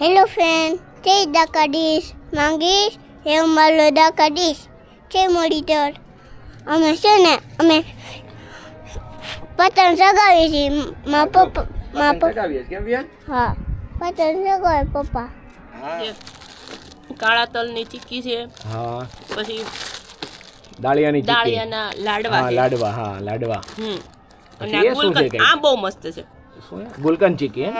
Hello friend તે દાકાડીશ માંગીશ? હે મારો દાકાડીશ છે મોડીટર અમે છે ને અમે પતંગ ચગાવીએ છીએ. મા પપ્પા મા પપ્પા. હા. પતંગ સગાવે પપ્પા. કાળા કાળા તલની ચીક્કી છે. હા. પછી દાળિયાની ચીક્કી. દાળિયાના લાડવા હા લાડવા હા લાડવા. હમ. અને? આ બહુ મસ્ત છે. શું એ? ગુલકંદ ચીકી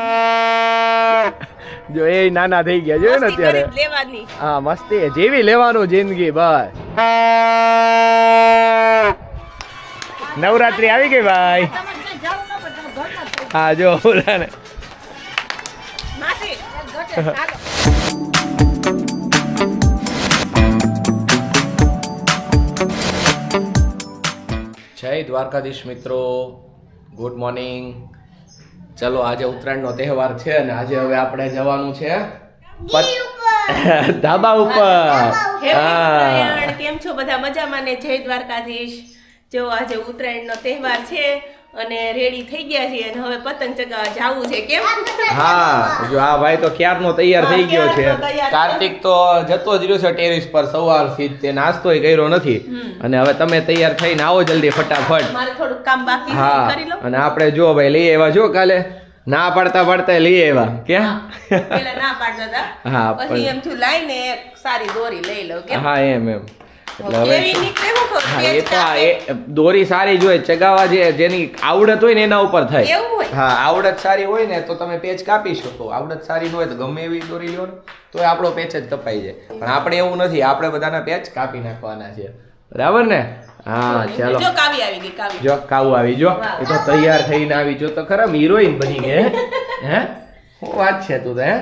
જો એ નાના થઈ ગયા જોયું ને અત્યારે? કરી જ લેવાની. હા મસ્તી. જેવી લેવાનું જિંદગી બસ. નવરાત્રી આવી ગઈ ભાઈ. હા જો ને જય દ્વારકાધીશ મિત્રો. ગુડ મોર્નિંગ ચલો આજે ઉત્તરાયણનો તહેવાર છે અને આજે હવે આપણે જવાનું છે ધાબા ઉપર. હા કેમ છો બધા? મજામાં ને? જય દ્વારકાધીશ. જો આજે ઉત્તરાયણનો તહેવાર છે અને રેડી થઈ ગયા છીએ અને હવે પતંગ ચગાવવા જાવું છે. કેમ? હા જો આ ભાઈ તો ક્યારનો તૈયાર થઈ ગયો છે. છે. કાર્તિક તો જતો જ રહ્યો છે ટેરેસ પર સવારથી તે નાસ્તોય કર્યો નથી. અને હવે તમે તૈયાર થઈને આવો જલ્દી ફટાફટ. મારે થોડું કામ બાકી છે, હા કરી લો. અને આપણે જો ભાઈ લઈ આવ્યા જો કાલે? ના પાડતા પાડતા લઈ આવ્યા. ક્યાં? પેલા ના પાડતા હતા. હા, પછી પણ- એમ થયું લાઈને સારી દોરી લઈ લઉં કે હા એમ એમ. દોરી સારી જોઈએ ચગાવવા જે જેની આવડત હોય ને એના ઉપર થાય. હા આવડત સારી હોય ને તો તમે પેચ કાપી શકો. આવડત સારી ન હોય તો ગમે એવી દોરી લો ને તો આપણો પેચ જ કપાઈ જાય. પણ આપણે એવું નથી આપણે બધાના પેચ કાપી નાખવાના છે. બરાબર ને? હા ચાલો. જો કાવી આવી ગઈ કાવી. જો કાવું આવી જો. એ તો તૈયાર થઈને આવી જો તો ખરા હિરોઈન બની ગઈ હે? હે? શું વાત છે તું તો હે?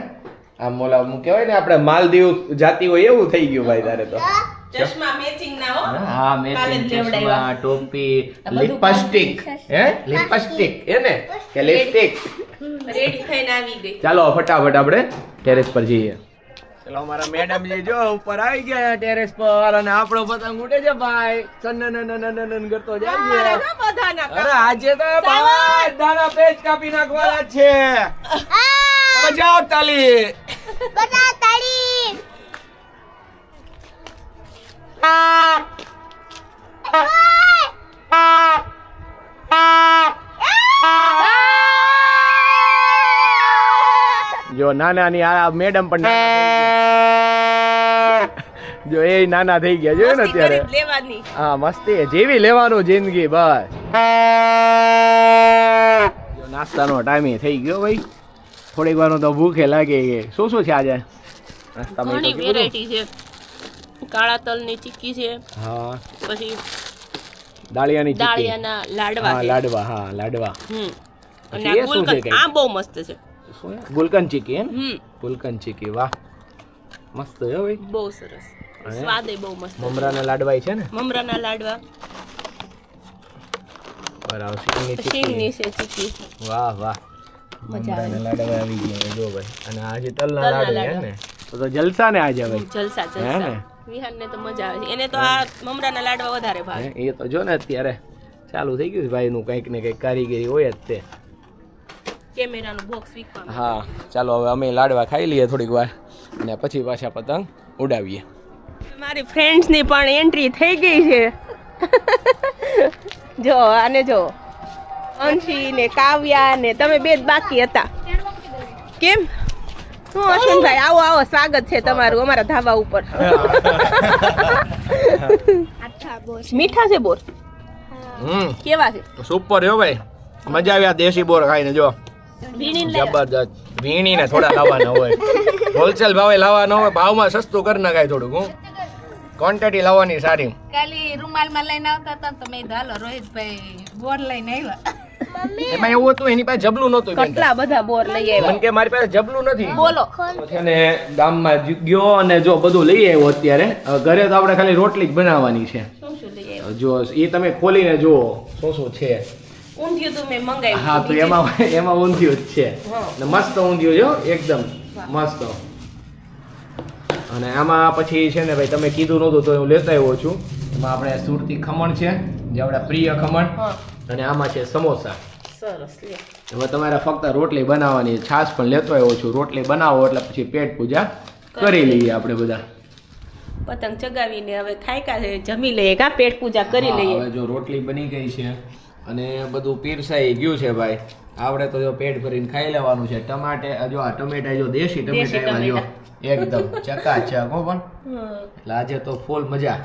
આમ મોલા કેવાય કહેવાય ને આપણે માલદીવ જાતી હોય એવું થઈ ગયું ભાઈ તારે તો. ચશ્મા મેચિંગ ના હો. હા મેચિંગ ચશ્મા ટોપી લિપસ્ટિક હે? લિપસ્ટિક હે ને કે લિપસ્ટિક? રેડી થઈને આવી ગઈ. ચાલો ફટાફટ આપણે ટેરેસ પર જઈએ. ચલો અમારા મેડમ જે જો ઉપર આવી ગયા ટેરેસ પર અને આપણો પતંગ ઉડે છે ભાઈ. સનનનનનનન કરતો જાય છે. બધાના અરે આજે તો ભાઈ દાના પેજ કાપી નાખવાના છે. બજાવ તાલી બધા જો નાના ની આ મેડમ પણ. જો એ નાના થઈ ગયા જોયું ને અત્યારે? હા મસ્તી જેવી લેવાનું જિંદગી બસ. જો નાસ્તાનો ટાઈમ થઈ ગયો ભાઈ. થોડીક વાર તો ભૂખે લાગે શું શું છે આજે? નાસ્તામાં. વેરાયટી છે. કાળા તલની ચીક્કી છે. હા. પછી દાળિયાની ચીક્કી. દાળિયાના લાડવા હા છે. લાડવા હા લાડવા. હમ. અને પછી આ ગુલકંદ આ બહુ મસ્ત છે? ગુલકંદ ચીકી એમ? હમ. ગુલકંદ ચીક્કી વાહ. મસ્ત છે ભાઈ. બહુ સરસ. સ્વાદે બહુ મસ્ત. મમરાના લાડવા છે ને? મમરાના લાડવા. બરાબર શીંગની ચીકી છે ચીક્કી. વાહ વાહ. મજા આવે. લાડવા આવી ગયા જો ભાઈ. અને આજે તલના લાડવા. ને તો જલસા ને આજે ભાઈ. જલસા જલસા. વિહાનને તો મજા આવે છે. એને તો આ મમરાના લાડવા વધારે ભાવે. એ તો જો ને અત્યારે ચાલુ થઈ ગયું છે ભાઈનું કંઈક ને કંઈક કારીગરી હોય જ તે. કેમેરાનું બોક્સ હા ચાલો હવે અમે લાડવા ખાઈ લઈએ થોડીક વાર અને પછી પાછા પતંગ ઉડાવીએ. મારી ફ્રેન્ડ્સની પણ એન્ટ્રી થઈ ગઈ છે. જો આને જો. અંશી ને કાવ્યા ને તમે બે જ બાકી હતા. કેમ? શું અશ્વિનભાઈ આવો આવો સ્વાગત છે તમારું અમારા ધાબા ઉપર. મીઠા છે બોર? કેવા છે? સુપર હો ભાઈ. મજા આવી આ દેશી બોર ખાઈને જો. જબરદસ્ત. વીણીને થોડા લાવવાના હોય. હોલસેલ ભાવે લાવવાના હોય ભાવમાં સસ્તું કરી નાખાય થોડુંક હું. ક્વોન્ટિટી લાવવાની સારી. કાલી રૂમાલમાં લઈને આવતા હતા તમે તો મેં કીધું, રોહિતભાઈ બોર લઈને આવ્યા. એમાં એવું હતું એની પાસે જબલું નહોતું કેટલા બધા બોર લઈ આવ્યા? મને કે મારી પાસે જબલું નથી. બોલો. તો છે ને ગામમાં ગયો અને જો બધું લઈ આવ્યો અત્યારે. ઘરે તો આપણે ખાલી રોટલી જ બનાવવાની છે. જો એ તમે ખોલીને જુઓ શું શું છે. ઊંધિયું તો મેં મંગાવ્યું. હા તો એમાં એમાં ઊંધિયું જ છે. મસ્ત ઊંધિયું જો એકદમ મસ્ત. અને આમાં પછી છે ને ભાઈ તમે કીધું નહોતું તો હું લેતા આવ્યો છું. એમાં આપણે સુરતી ખમણ છે જે આપણા પ્રિય ખમણ. અને આમાં છે સમોસા. સરસ હવે તમારે ફક્ત રોટલી બનાવવાની છાશ પણ લેતો આવ્યો છું. રોટલી બનાવો એટલે પછી પેટ પૂજા કરી લઈએ. આપણે બધા. પતંગ ચગાવીને હવે ખાયકા છે? જમી લઈએ કા? પેટ પૂજા કરી લઈએ. હવે જો રોટલી બની ગઈ છે અને બધું પીરસાઈ ગયું છે ભાઈ. આપણે તો જો પેટ ભરીને ખાઈ લેવાનું છે. ટમાટે જો આ ટમેટા જો દેશી દેશી ટમેટા એવા જો. એકદમ ચકાચક હો પણ. એટલે આજે તો ફૂલ મજા.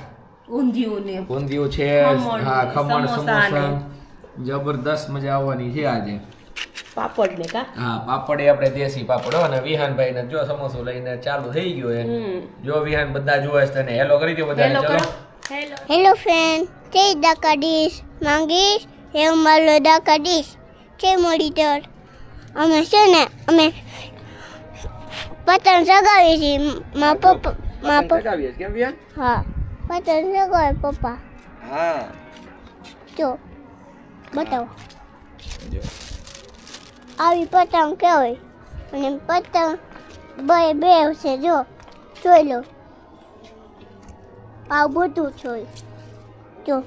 ઊંધિયું ને ઊંધિયું છે હા ખમણ સમોસા. જબરદસ્ત મજા આવવાની છે આજે. પાપડ ને કા? હા પાપડ એ આપણે દેશી પાપડ હો અને વિહાનભાઈ ને જો સમોસો લઈને ચાલુ થઈ ગયો એ જો વિહાન બધા જોવે છે તને. હેલો કરી દો બધાને હેલો ચલો. હેલો હેલો ફ્રેન્ડ કે દાકા ડીશ માંગીશ? હે મારો દાકા ડીશ છે મોડીટર અમે છે ને અમે પતંગ સગાવી છીએ. મા પપ્પા મા પપ્પા ચગાવીએ છીએ, કેમ વિહાન? હા. પતંગ ચગાવે પપ્પા હા. જો બતાવો. જો. આવી પતંગ કહેવાય અને પતંગ બે બે છે જો જોઈ લો. આ બધું જોઈ જો.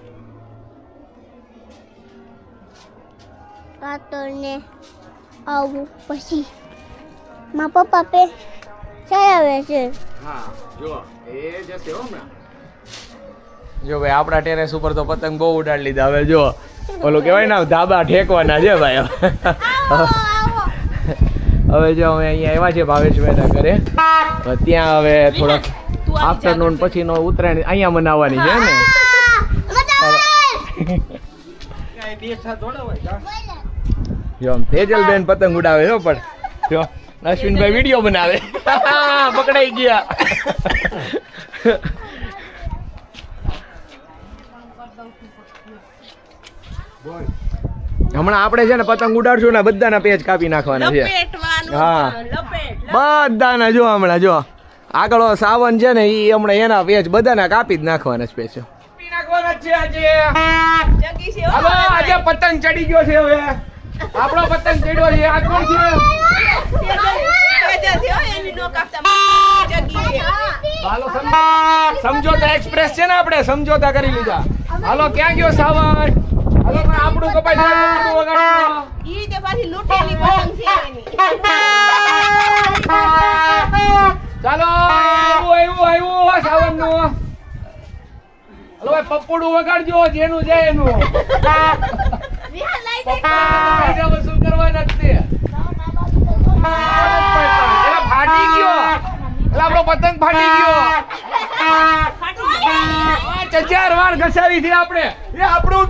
કાતરને આવું પછી મા પપ્પા પે આવે છે. હા જો એ જશે હો હમણાં. જો ભાઈ, આપણા ટેરેસ ઉપર તો પતંગ બહુ ઉડાડી લીધા. હવે જો ઓલું કહેવાય ને ધાબા ઠેકવાના છે ભાઈ. હવે જો અમે અહીંયા આવ્યા છે ભાવેશભાઈના ઘરે. ત્યાં હવે થોડોક આફ્ટરનૂન પછીનો ઉત્તરાયણ અહીંયા મનાવવાની છે ને? જો તેજલબેન પતંગ ઉડાવે છો પણ. જો, અશ્વિનભાઈ વીડિયો બનાવે. પકડાઈ ગયા. હમણાં આપણે છે ને પતંગ ઉડાડશું ને બધાના પેજ કાપી નાખવાના છે. હા. બધાના જો હમણાં જો. આગળ સાવન છે ને એ હમણાં એના પેજ બધાના કાપી જ નાખવાના છે પેજ કાપી નાખવાના છે આજે. જગી છે હાલો આજે પતંગ ચડી ગયો છે હવે. આપણો પતંગ ચડ્યો છે. આ કોણ છે? સમજોતા એક્સપ્રેસ છે ને આપણે? સમજોતા કરી લીધા. હાલો ક્યાં ગયો સાવન? આપણું કપાઈ જાય. ચાલો આવ્યું આવ્યું આવ્યું સાવનનું હાલો ભાઈ પપ્પુડું વગાડજો જેનું જાય એનું. શું કરવાના તે ફાટી ગયો. એટલે આપણો પતંગ ફાટી ગયો. હજાર વાર ઘસાવી છે આપણે. એ આપણું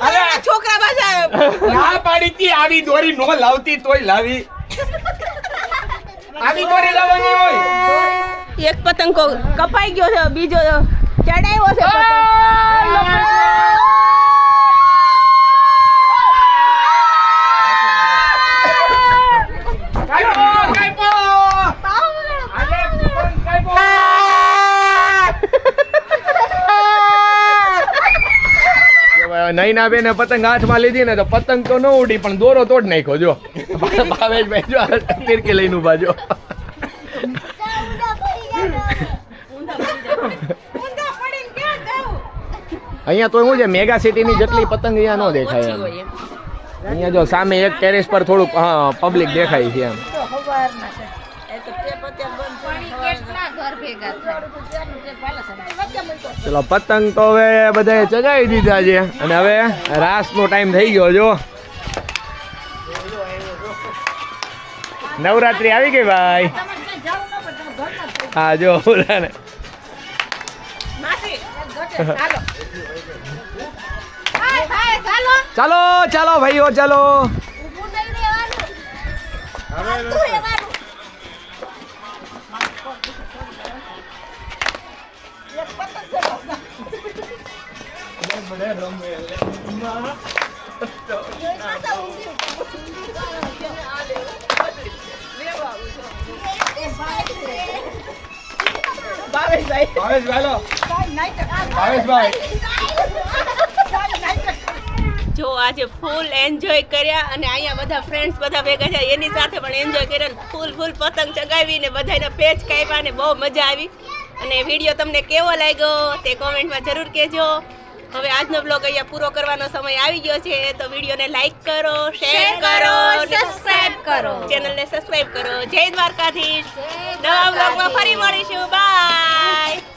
અરે! છોકરા પાછા ના પાડી તી આવી દોરી નો લાવતી તોય લાવી. આવી દોરી લાવવાની હોય. એક પતંગ કપાઈ ગયો છે બીજો ચડાવ્યો છે પતંગ કાપ્યો, કાપ્યો! આલે પતંગ કાપ્યો! નૈના બેને પતંગ હાથમાં લીધી ને તો પતંગ તો ન ઉડી પણ દોરો તોડ નાખ્યો જો. ભાવેશભાઈ જો તિરકી લઈને ઊભા જો. અહીંયા તો શું છે મેગા સિટીની જેટલી પતંગ અહીંયા ન દેખાય એમ. અહીંયા જો સામે એક ટેરેસ પર થોડુંક હા પબ્લિક દેખાય છે એમ. કેટલા ઘર ભેગા થાય? ચલો, પતંગ તો હવે બધાએ ચગાવી દીધા છે. અને હવે રાસનો ટાઈમ થઈ ગયો, જો. નવરાત્રી આવી ગઈ ભાઈ? હા, જો ઓલાને ચાલો ચાલો, ભાઈઓ, ચાલો. લો ભાવેશભાઈ જો આજે ફૂલ એન્જોય કર્યા અને અહીંયા બધા ફ્રેન્ડ્સ બધા ભેગા થયા. એની સાથે પણ એન્જોય કર્યા ફૂલ ફૂલ પતંગ ચગાવીને બધાને પેચ કાપ્યા ને બહુ મજા આવી. અને વીડિયો તમને કેવો લાગ્યો તે કોમેન્ટમાં જરૂર કહેજો. હવે આજનો બ્લોગ અહીંયા પૂરો કરવાનો સમય આવી ગયો છે તો વિડીયોને લાઈક કરો શેર કરો સબસ્ક્રાઇબ કરો. ચેનલને સબસ્ક્રાઇબ કરો. જય દ્વારકાધીશ. નવા બ્લોગમાં ફરી મળીશું. બાય